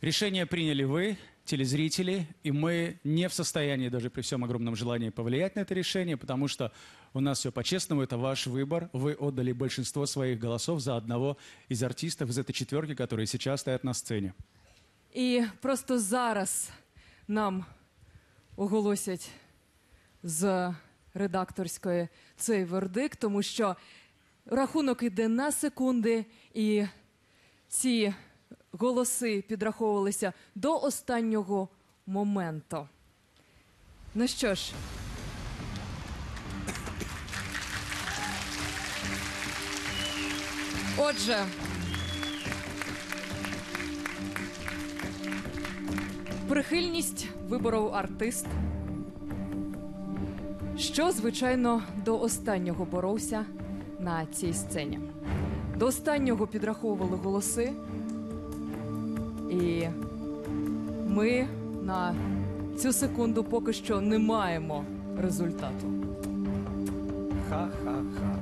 Решение приняли вы, телезрители, и мы не в состоянии даже при всем огромном желании повлиять на это решение, потому что у нас все по-честному, это ваш выбор. Вы отдали большинство своих голосов за одного из артистов из этой четверки, которые сейчас стоят на сцене. І просто зараз нам оголосять з редакторської цей вердикт, тому що рахунок іде на секунди, і ці голоси підраховувалися до останнього моменту. Ну що ж, отже. Прихильність виборов артист, що, звичайно, до останнього боровся на цій сцені. До останнього підраховували голоси, і ми на цю секунду поки що не маємо результату. Ха-ха-ха.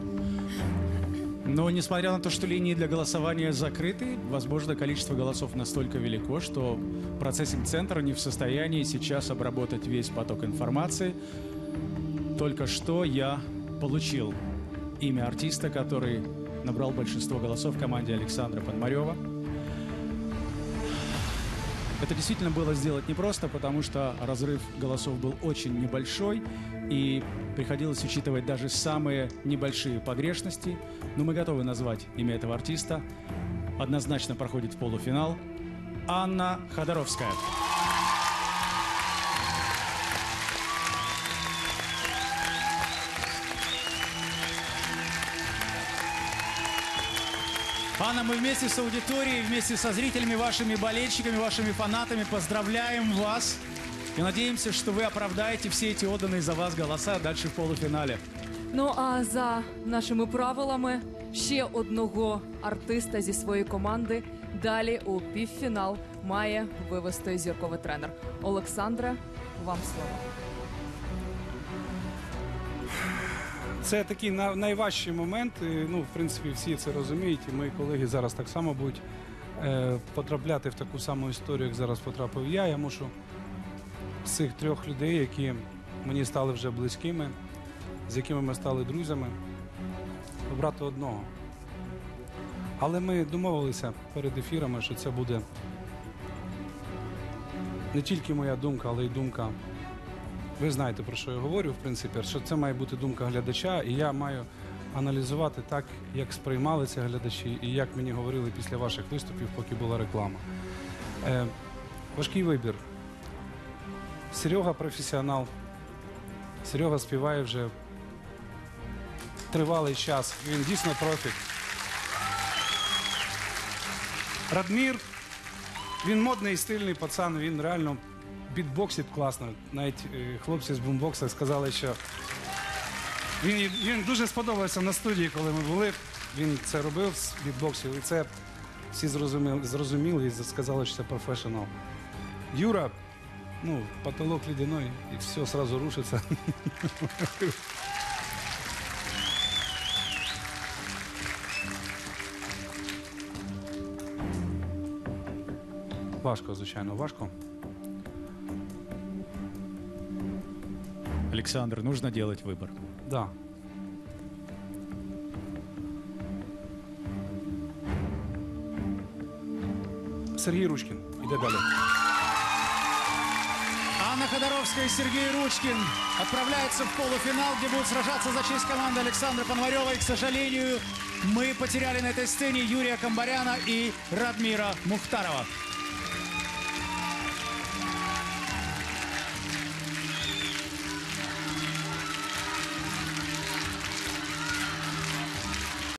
Но несмотря на то, что линии для голосования закрыты, возможно, количество голосов настолько велико, что процессинг-центр не в состоянии сейчас обработать весь поток информации. Только что я получил имя артиста, который набрал большинство голосов в команде Александра Пономарева. Это действительно было сделать непросто, потому что разрыв голосов был очень небольшой, и приходилось учитывать даже самые небольшие погрешности. Но мы готовы назвать имя этого артиста. Однозначно проходит в полуфинал. Анна Ходоровская. Анна, мы вместе с аудиторией, вместе со зрителями, вашими болельщиками, вашими фанатами поздравляем вас. И надеемся, что вы оправдаете все эти отданные за вас голоса дальше в полуфинале. Ну а за нашими правилами ще одного артиста зі своєї команди далі у півфінал має вивести зірковий тренер. Олександре, вам слово. Це такий найважчий момент. Ну, в принципі, всі це розуміють. І мої колеги зараз так само будуть е, потрапляти в таку саму історію, як зараз потрапив я. Я мушу з цих трьох людей, які мені стали вже близькими, з якими ми стали друзями, обрати одного. Але ми домовилися перед ефірами, що це буде не тільки моя думка, але й думка ви знаєте, про що я говорю, в принципі, що це має бути думка глядача, і я маю аналізувати так, як сприймали це глядачі, і як мені говорили після ваших виступів, поки була реклама. Е, важкий вибір. Серега професіонал. Серега співає вже тривалий час. Він дійсно профік. Радмір він модний і стильний пацан, він реально бітбоксить класно. Навіть е, хлопці з бумбокса сказали, що він, він дуже сподобався на студії, коли ми були. Він це робив з бітбоксів, і це всі зрозуміли, зрозуміли і сказали, що це професіонал. Юра, ну, потолок ледяной, і все одразу рушиться. Важко, звичайно, важко. Александр, нужно делать выбор. Да. Сергій Ручкін. Іде далі. Анна Ходоровская и Сергей Ручкин отправляются в полуфинал, где будут сражаться за честь команды Александра Пономарева. И, к сожалению, мы потеряли на этой сцене Юрия Камбаряна и Радмира Мухтарова.